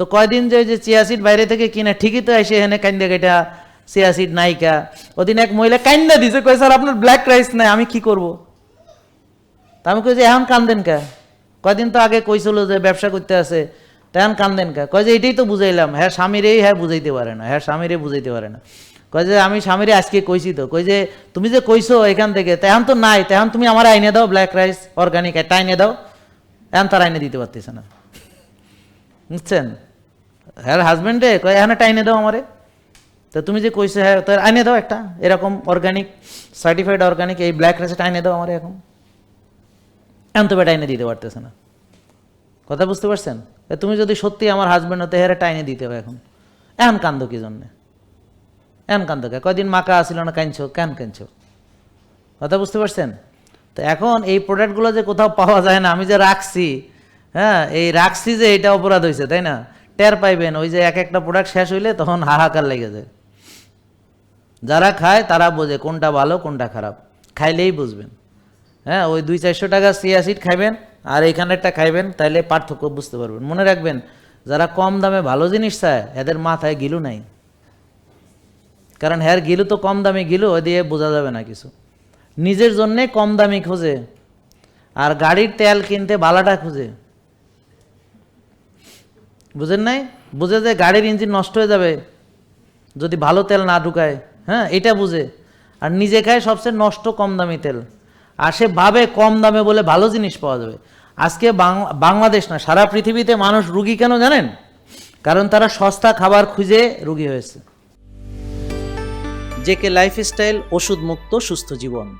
তো কয়দিন যে যে চিয়াসিড বাইরে থেকে কিনে, ঠিকই তো এসে এখানে কান্দে কেটা চিয়াসিড নাইকা। ওদিন এক মহিলা কান্দা দিছে, কয়, স্যার, আপনার ব্ল্যাক রাইস নাই, আমি কি করব? তা আমি কই যে এখন কান্দেন কা? কয়দিন তো আগে কইছিল যে ব্যবসা করতে আছে তেমন কান্দেন কা? কয় যে, এটাই তো বুঝাইলাম হ্যাঁ স্বামীরেই হ্যাঁ বুঝাইতে পারে না হ্যাঁ স্বামীরে বুঝাইতে পারে না। কয় যে, আমি স্বামীরে আজকে কইছি তো। কই যে, তুমি যে কইছো এখান থেকে তেমন তো নাই তেমন তুমি আমার আইনে দাও ব্ল্যাক রাইস অর্গানিক একটা আইনে দাও। এখন তার আইনে দিতে পারতেছে না। বুঝছেন? হ্যাঁ হাজবেন্ডে কয়, এখানে টাইনে দাও আমারে। তো তুমি যে কইছো হ্যাঁ তো আইনে দাও একটা। এরকম অর্গানিক সার্টিফাইড অর্গানিক এই ব্ল্যাক রাইসটা আইনে দাও আমারে এখন। এখন তো বেটা এনে দিতে পারতেছে না। কথা বুঝতে পারছেন? তুমি যদি সত্যি আমার হাজবেন্ড হতে হেরে টাইনে দিতে হবে এখন। এখন কান্দো কি জন্যে? এখন কান্দো কে? কয়দিন মাকা আসিল না কাঁদছো? কেন কাঁদছো? কথা বুঝতে পারছেন? তো এখন এই প্রোডাক্টগুলো যে কোথাও পাওয়া যায় না, আমি যে রাখছি হ্যাঁ এই রাখছি যে এটা অপরাধ হয়েছে তাই না? টের পাইবেন, ওই যে এক একটা প্রোডাক্ট শেষ হইলে তখন হাহাকার লেগে যায়। যারা খায় তারা বোঝে কোনটা ভালো, কোনটা খারাপ। খাইলেই বুঝবেন। হ্যাঁ ওই দুই চারশো টাকা সিয়াসিড খাইবেন আর এইখানেরটা খাইবেন, তাইলে পার্থক্য বুঝতে পারবেন। মনে রাখবেন, যারা কম দামে ভালো জিনিস চায়, এদের মাথায় গিলু নাই। কারণ হ্যার গিলু তো কম দামে গিলু, ওই দিয়ে বোঝা যাবে না কিছু। নিজের জন্যে কম দামি খোঁজে, আর গাড়ির তেল কিনতে বালাটা খুঁজে। বুঝেন নাই? বুঝে যে গাড়ির ইঞ্জিন নষ্ট হয়ে যাবে যদি ভালো তেল না ঢুকায়। হ্যাঁ এটা বুঝে। আর নিজে খায় সবচেয়ে নষ্ট কম দামি তেল। আর সে ভাবে কম দামে বলে ভালো জিনিস পাওয়া যাবে। আজকে বাংলাদেশ না, সারা পৃথিবীতে মানুষ রুগী কেন জানেন? কারণ তারা সস্তা খাবার খুঁজে রুগী হয়েছে। জেকে লাইফস্টাইল ওষুধ মুক্ত সুস্থ জীবন।